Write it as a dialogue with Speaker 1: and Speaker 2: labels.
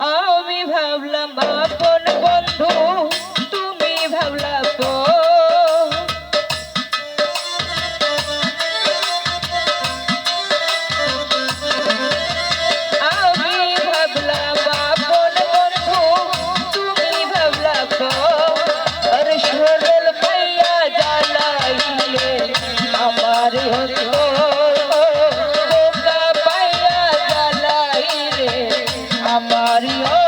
Speaker 1: আমি ভাবলাম আপন বন্ধু। Maria.